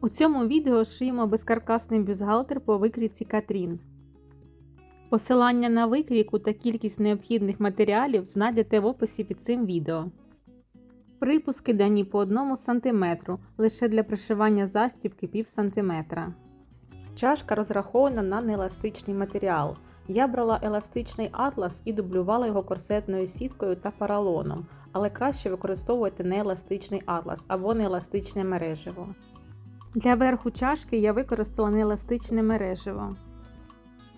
У цьому відео шиємо безкаркасний бюстгальтер по викрійці Катрін. Посилання на викрійку та кількість необхідних матеріалів знайдете в описі під цим відео. Припуски дані по 1 см лише для пришивання застібки пів сантиметра. Чашка розрахована на нееластичний матеріал. Я брала еластичний атлас і дублювала його корсетною сіткою та поролоном, але краще використовувати нееластичний атлас або нееластичне мережево. Для верху чашки я використала нееластичне мережево.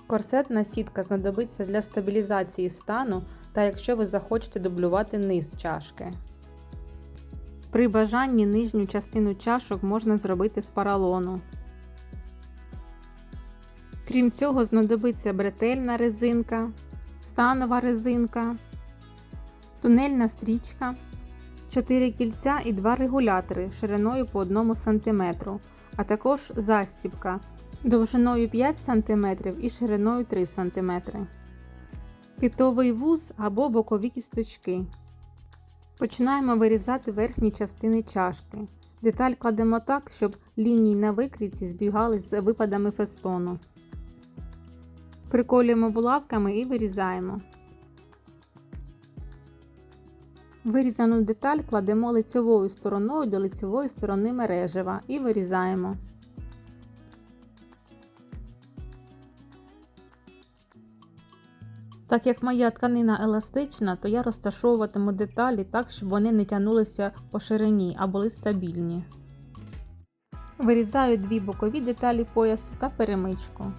Корсетна сітка знадобиться для стабілізації стану та якщо ви захочете дублювати низ чашки. При бажанні нижню частину чашок можна зробити з поролону. Крім цього, знадобиться бретельна резинка, станова резинка, тунельна стрічка, 4 кільця і 2 регулятори шириною по 1 см, а також застібка довжиною 5 см і шириною 3 см, китовий вуз або бокові кісточки. Починаємо вирізати верхні частини чашки. Деталь кладемо так, щоб лінії на викрійці збігали з випадами фестону. Приколюємо булавками і вирізаємо. Вирізану деталь кладемо лицьовою стороною до лицьової сторони мережева і вирізаємо. Так як моя тканина еластична, то я розташовуватиму деталі так, щоб вони не тягнулися по ширині, а були стабільні. Вирізаю дві бокові деталі поясу та перемичку.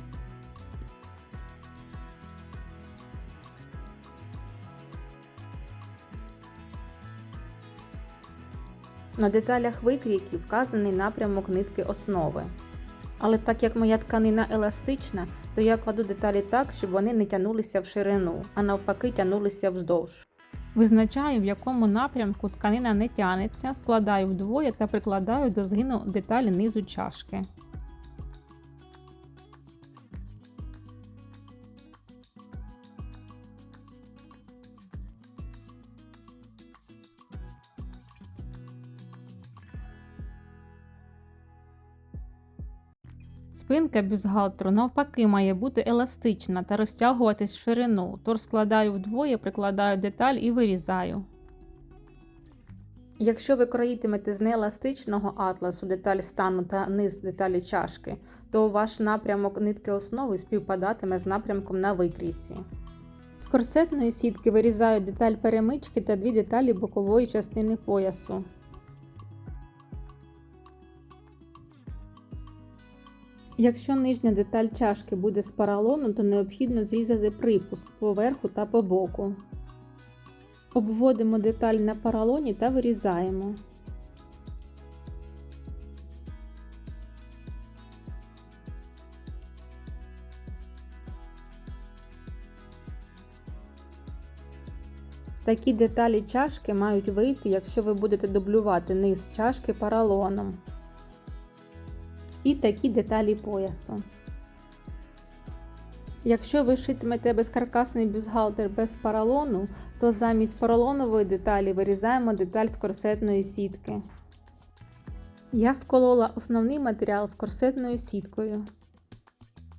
На деталях викрійки вказаний напрямок нитки основи. Але так як моя тканина еластична, то я кладу деталі так, щоб вони не тягнулися в ширину, а навпаки тянулися вздовж. Визначаю, в якому напрямку тканина не тянеться, складаю вдвоє та прикладаю до згину деталі низу чашки. Спинка бюстгальтеру навпаки має бути еластична та розтягуватись в ширину, тож складаю вдвоє, прикладаю деталь і вирізаю. Якщо ви кроїтимете з нееластичного атласу деталь стану та низ деталі чашки, то ваш напрямок нитки основи співпадатиме з напрямком на викрійці. З корсетної сітки вирізаю деталь перемички та дві деталі бокової частини поясу. Якщо нижня деталь чашки буде з поролону, то необхідно зрізати припуск по верху та по боку. Обводимо деталь на поролоні та вирізаємо. Такі деталі чашки мають вийти, якщо ви будете дублювати низ чашки поролоном і такі деталі поясу. Якщо ви шитимете безкаркасний бюстгальтер без поролону, то замість поролонової деталі вирізаємо деталь з корсетної сітки. Я сколола основний матеріал з корсетною сіткою.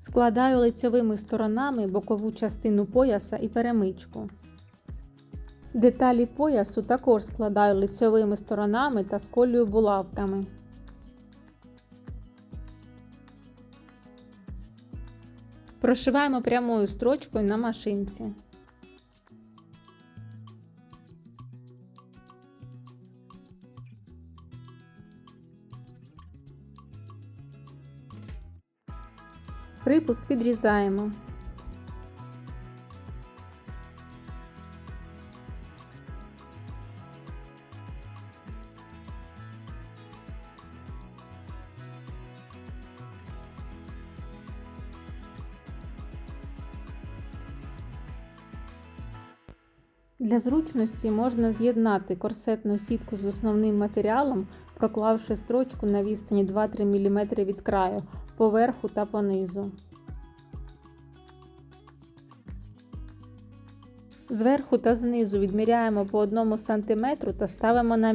Складаю лицьовими сторонами бокову частину пояса і перемичку. Деталі поясу також складаю лицьовими сторонами та сколюю булавками. Прошиваємо прямою строчкою на машинці. Припуск підрізаємо. Для зручності можна з'єднати корсетну сітку з основним матеріалом, проклавши строчку на відстані 2-3 мм від краю поверху та понизу. Зверху та знизу відміряємо по 1 см та ставимо на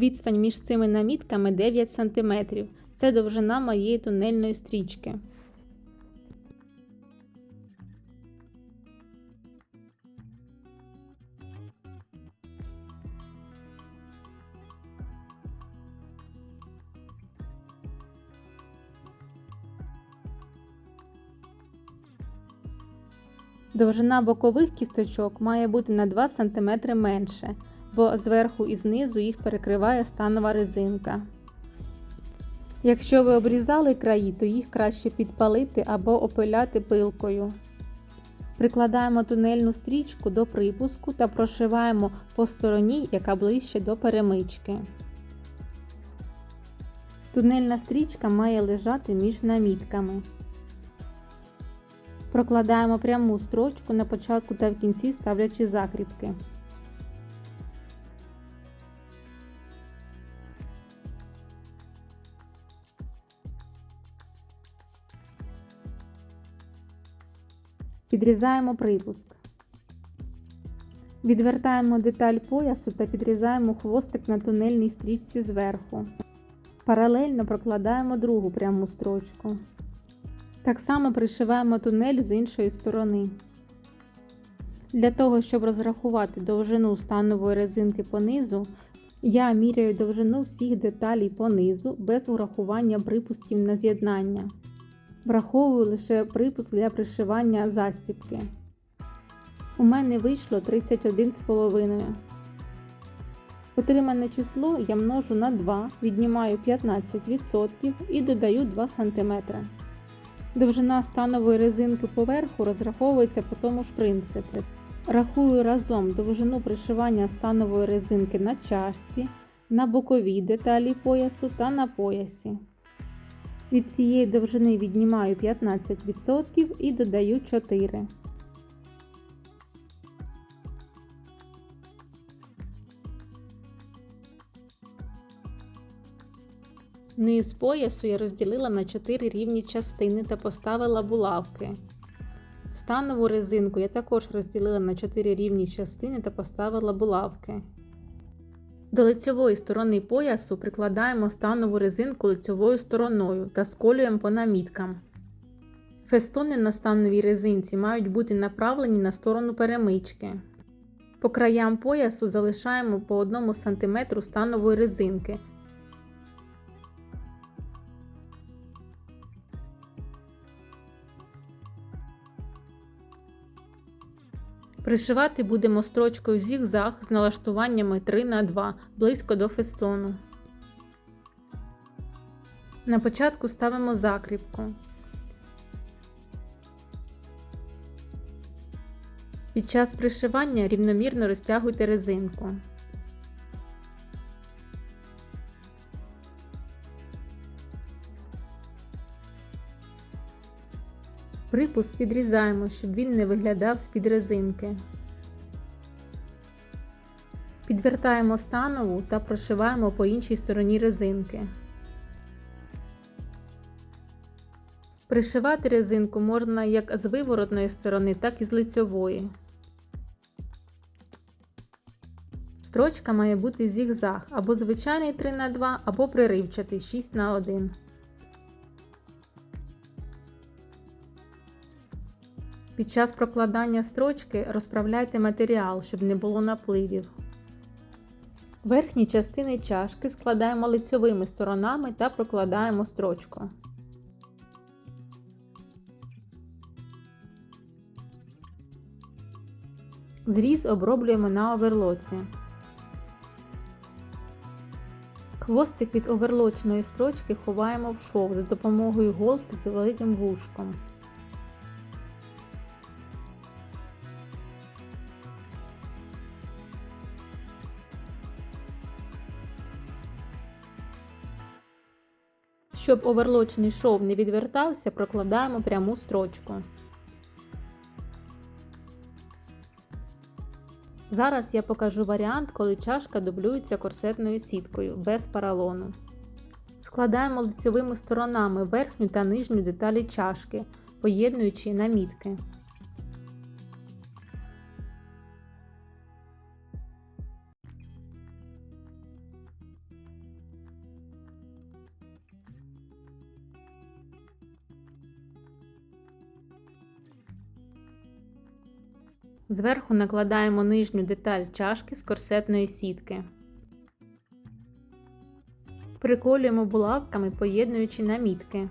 Відстань між цими намітками 9 см. Це довжина моєї тунельної стрічки. Довжина бокових кісточок має бути на 2 см менше, бо зверху і знизу їх перекриває станова резинка. Якщо ви обрізали краї, то їх краще підпалити або опиляти пилкою. Прикладаємо тунельну стрічку до припуску та прошиваємо по стороні, яка ближче до перемички. Тунельна стрічка має лежати між намітками. Прокладаємо пряму строчку на початку та в кінці ставлячи закріпки. Підрізаємо припуск. Відвертаємо деталь поясу та підрізаємо хвостик на тунельній стрічці зверху. Паралельно прокладаємо другу пряму строчку. Так само пришиваємо тунель з іншої сторони. Для того, щоб розрахувати довжину станової резинки по низу, я міряю довжину всіх деталей по низу без урахування припусків на з'єднання. Враховую лише припуск для пришивання застібки. У мене вийшло 31,5. Отримане число я множу на 2, віднімаю 15% і додаю 2 см. Довжина станової резинки поверху розраховується по тому ж принципу. Рахую разом довжину пришивання станової резинки на чашці, на боковій деталі поясу та на поясі. Від цієї довжини віднімаю 15% і додаю 4. Низ поясу я розділила на 4 рівні частини та поставила булавки. Станову резинку я також розділила на 4 рівні частини та поставила булавки. До лицьової сторони поясу прикладаємо станову резинку лицьовою стороною та сколюємо по наміткам. Фестони на становій резинці мають бути направлені на сторону перемички. По краям поясу залишаємо по 1 см станової резинки. Пришивати будемо строчкою зігзаг з налаштуваннями 3 на 2 близько до фестону. На початку ставимо закріпку. Під час пришивання рівномірно розтягуйте резинку. Припуск підрізаємо, щоб він не виглядав з-під резинки. Підвертаємо станову та прошиваємо по іншій стороні резинки. Пришивати резинку можна як з виворотної сторони, так і з лицьової. Строчка має бути зігзаг або звичайний 3х2, або приривчатий 6х1. Під час прокладання строчки розправляйте матеріал, щоб не було напливів. Верхні частини чашки складаємо лицьовими сторонами та прокладаємо строчку. Зріз оброблюємо на оверлоці. Хвостик від оверлочної строчки ховаємо в шов за допомогою голки з великим вушком. Щоб оверлочний шов не відвертався, прокладаємо пряму строчку. Зараз я покажу варіант, коли чашка дублюється корсетною сіткою без паралону. Складаємо лицьовими сторонами верхню та нижню деталі чашки, поєднуючи намітки. Зверху накладаємо нижню деталь чашки з корсетної сітки. Приколюємо булавками, поєднуючи намітки.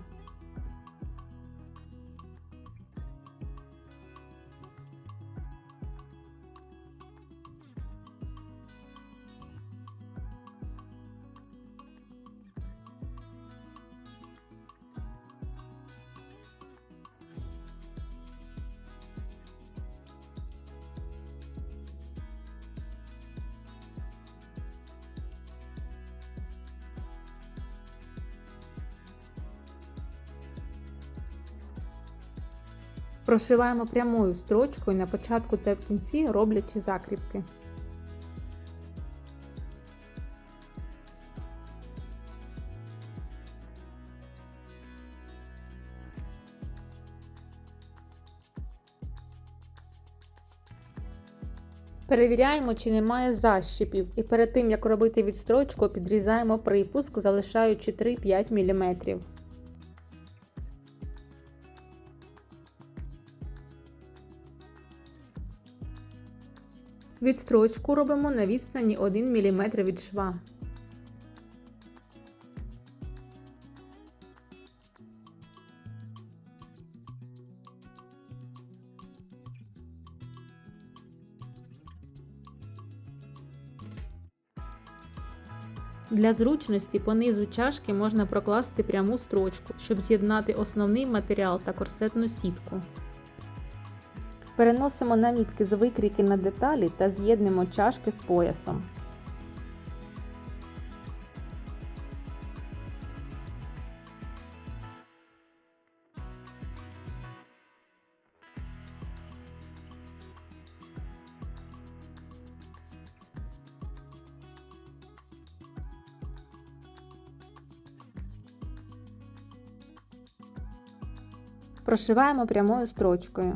Прошиваємо прямою строчкою на початку та в кінці, роблячи закріпки. Перевіряємо, чи немає защіпів, і перед тим як робити відстрочку, підрізаємо припуск, залишаючи 3-5 мм. Відстрочку робимо на відстані 1 мм від шва. Для зручності по низу чашки можна прокласти пряму строчку, щоб з'єднати основний матеріал та корсетну сітку. Переносимо намітки з викрійки на деталі та з'єднуємо чашки з поясом. Прошиваємо прямою строчкою.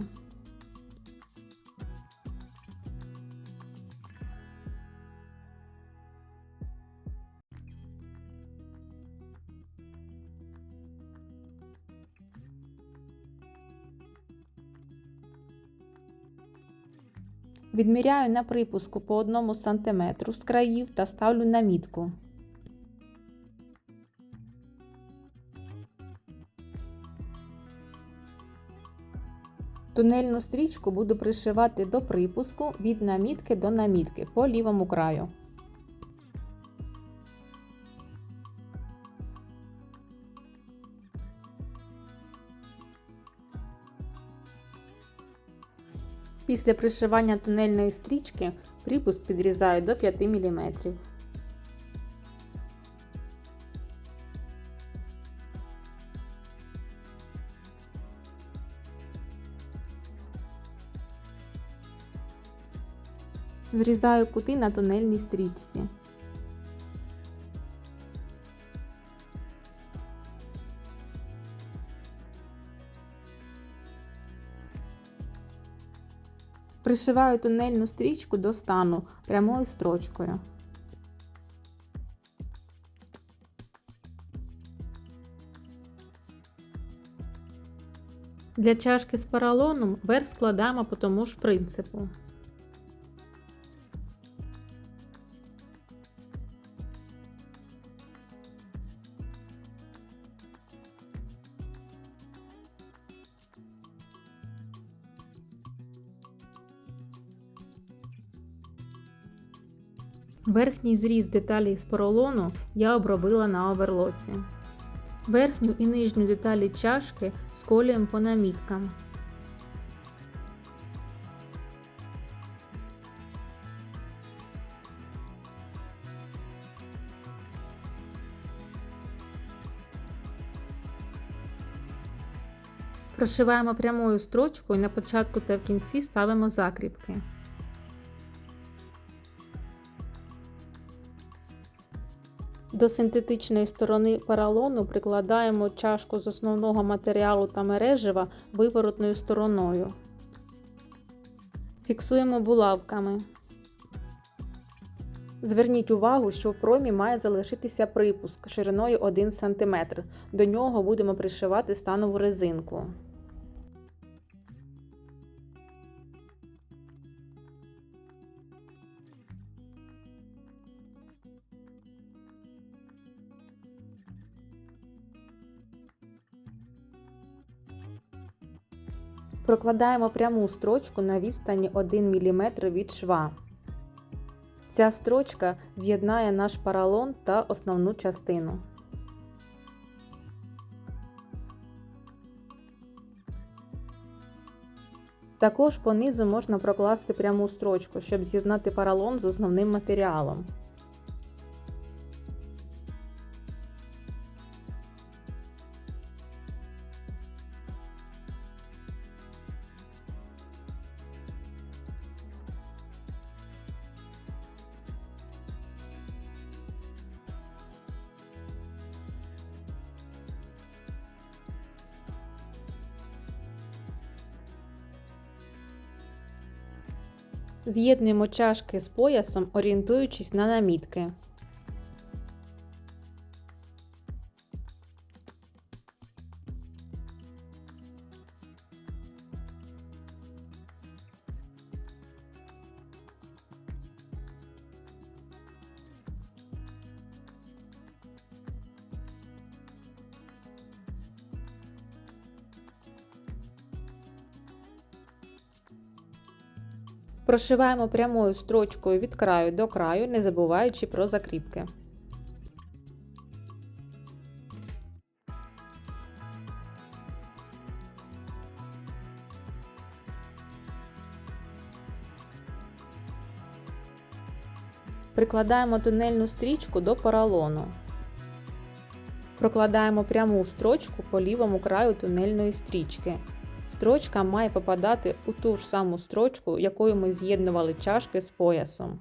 Відміряю на припуску по 1 см з країв та ставлю намітку. Тунельну стрічку буду пришивати до припуску від намітки до намітки по лівому краю. Після пришивання тунельної стрічки припуск підрізаю до 5 мм. Зрізаю кути на тунельній стрічці. Пришиваю тунельну стрічку до стану прямою строчкою. Для чашки з поролоном верх складаємо по тому ж принципу. Верхній зріз деталі з поролону я обробила на оверлоці. Верхню і нижню деталі чашки сколюємо по наміткам. Прошиваємо прямою строчкою на початку та в кінці ставимо закріпки. До синтетичної сторони поролону прикладаємо чашку з основного матеріалу та мережева виворотною стороною. Фіксуємо булавками. Зверніть увагу, що в промі має залишитися припуск шириною 1 см. До нього будемо пришивати станову резинку. Прокладаємо пряму строчку на відстані 1 мм від шва. Ця строчка з'єднає наш паралон та основну частину. Також по низу можна прокласти пряму строчку, щоб з'єднати паралон з основним матеріалом. З'єднуємо чашки з поясом, орієнтуючись на намітки. Прошиваємо прямою строчкою від краю до краю, не забуваючи про закріпки. Прикладаємо тунельну стрічку до поролону. Прокладаємо пряму строчку по лівому краю тунельної стрічки. Строчка має попадати у ту ж саму строчку, якою ми з'єднували чашки з поясом.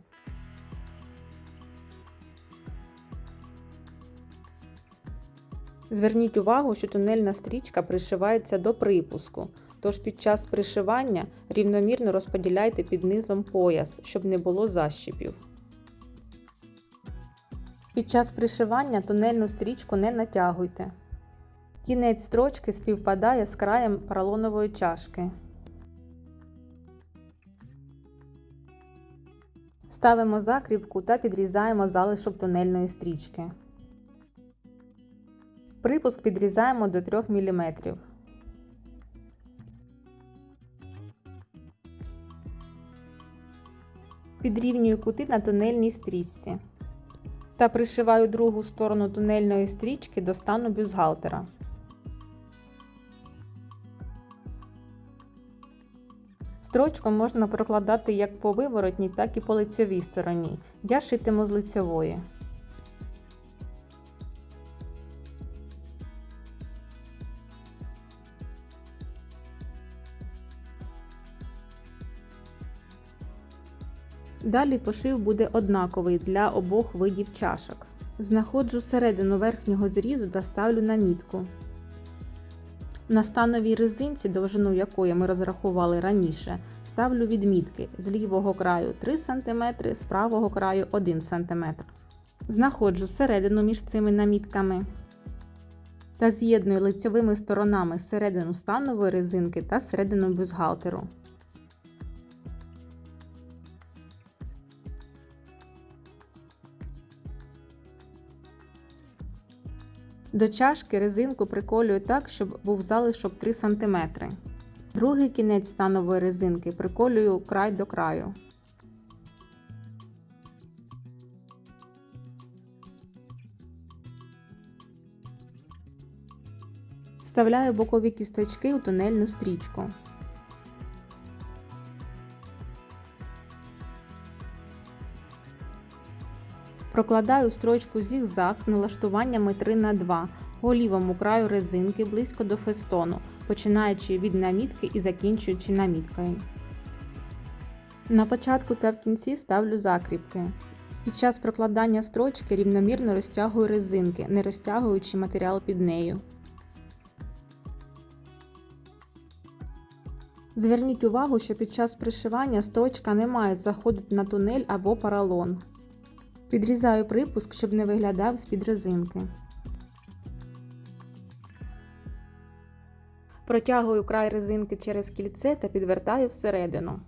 Зверніть увагу, що тунельна стрічка пришивається до припуску, тож під час пришивання рівномірно розподіляйте під низом пояс, щоб не було защіпів. Під час пришивання тунельну стрічку не натягуйте. Кінець строчки співпадає з краєм поролонової чашки. Ставимо закріпку та підрізаємо залишок тунельної стрічки. Припуск підрізаємо до 3 мм. Підрівнюю кути на тунельній стрічці та пришиваю другу сторону тунельної стрічки до стану бюстгальтера. Строчку можна прокладати як по виворотній, так і по лицьовій стороні. Я шитиму з лицьової. Далі пошив буде однаковий для обох видів чашок. Знаходжу середину верхнього зрізу та ставлю на мітку. На становій резинці, довжину якої ми розрахували раніше, ставлю відмітки з лівого краю 3 см, з правого краю 1 см. Знаходжу середину між цими намітками та з'єдную лицьовими сторонами середину станової резинки та середину бюстгальтеру. До чашки резинку приколюю так, щоб був залишок 3 см. Другий кінець станової резинки приколюю край до краю. Вставляю бокові кісточки у тунельну стрічку. Прокладаю строчку зігзаг з налаштуваннями 3 на 2 по лівому краю резинки близько до фестону, починаючи від намітки і закінчуючи наміткою. На початку та в кінці ставлю закріпки. Під час прокладання строчки рівномірно розтягую резинки, не розтягуючи матеріал під нею. Зверніть увагу, що під час пришивання строчка не має заходити на тунель або поролон. Підрізаю припуск, щоб не виглядав з-під резинки. Протягую край резинки через кільце та підвертаю всередину.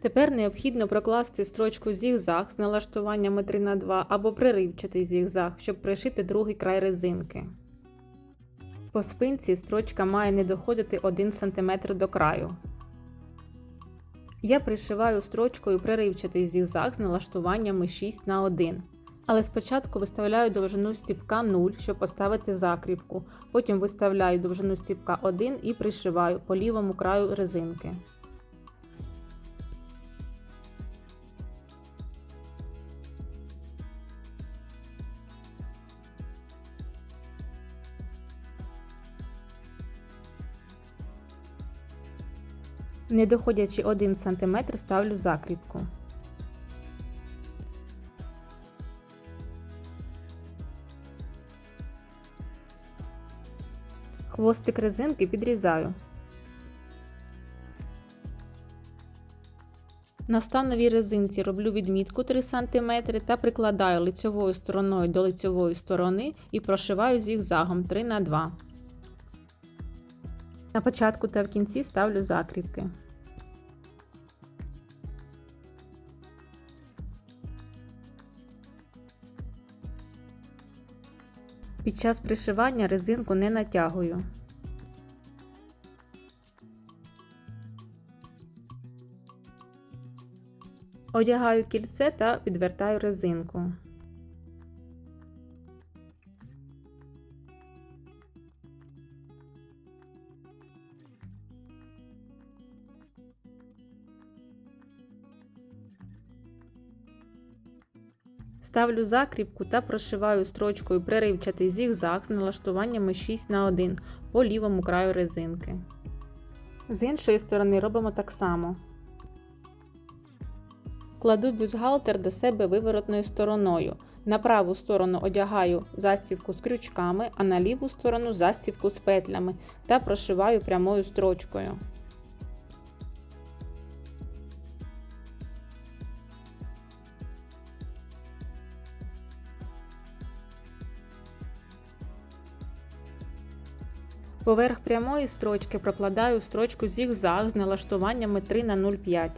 Тепер необхідно прокласти строчку зігзаг з налаштуваннями 3 на 2 або приривчатий зігзаг, щоб пришити другий край резинки. По спинці строчка має не доходити 1 см до краю. Я пришиваю строчкою приривчатий зігзаг з налаштуваннями 6 на 1 але спочатку виставляю довжину стіпка 0, щоб поставити закріпку. Потім виставляю довжину стіпка 1 і пришиваю по лівому краю резинки. Не доходячи 1 см, ставлю закріпку. Хвостик резинки підрізаю. На становій резинці роблю відмітку 3 см та прикладаю лицьовою стороною до лицьової сторони і прошиваю зігзагом 3 на початку та в кінці ставлю закріпки. Під час пришивання резинку не натягую. Одягаю кільце та підвертаю резинку. Ставлю закріпку та прошиваю строчкою приривчатий зігзаг з налаштуваннями 6 на 1 по лівому краю резинки. З іншої сторони робимо так само. Кладу бюстгальтер до себе виворотною стороною. На праву сторону одягаю застібку з крючками, а на ліву сторону застібку з петлями та прошиваю прямою строчкою. Поверх прямої строчки прокладаю строчку зігзаг з налаштуваннями 3 на 0,5.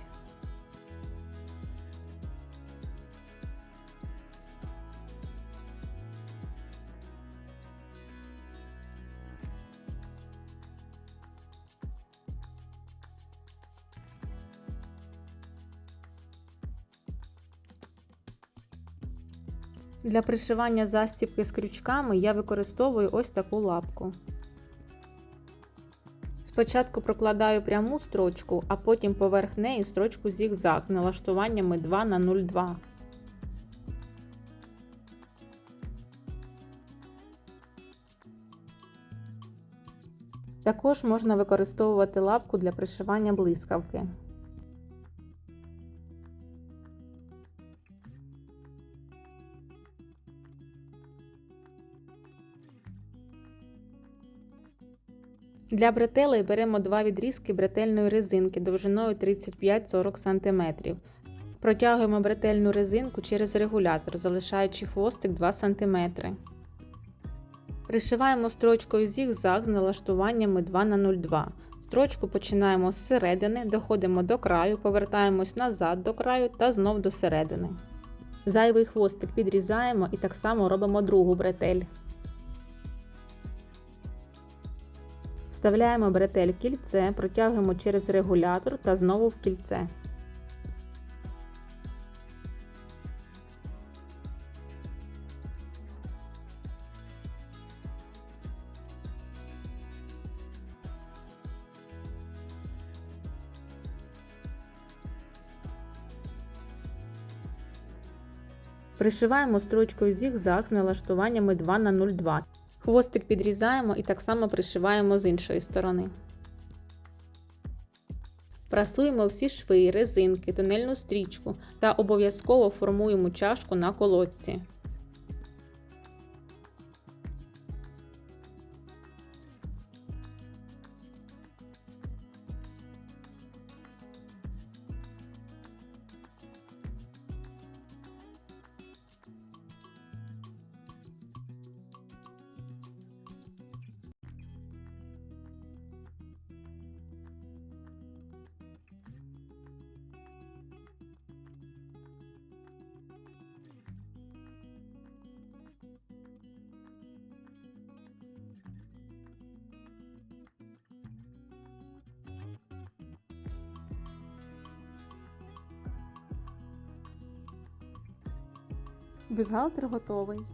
Для пришивання застібки з крючками я використовую ось таку лапку. Спочатку прокладаю пряму строчку, а потім поверх неї строчку зігзаг налаштуваннями 2 на 0,2. Також можна використовувати лапку для пришивання блискавки. Для бретелей беремо два відрізки бретельної резинки довжиною 35-40 см. Протягуємо бретельну резинку через регулятор, залишаючи хвостик 2 см. Пришиваємо строчкою зігзаг з налаштуваннями 2 на 0,2 Строчку починаємо з середини, доходимо до краю, повертаємось назад до краю та знов до середини. Зайвий хвостик підрізаємо і так само робимо другу бретель. Вставляємо бретель кільце, протягуємо через регулятор та знову в кільце. Пришиваємо строчкою зігзаг з налаштуваннями 2 на 0,2 Хвостик підрізаємо і так само пришиваємо з іншої сторони. Прасуємо всі шви, резинки, тунельну стрічку та обов'язково формуємо чашку на колодці. Бюстгальтер готовий.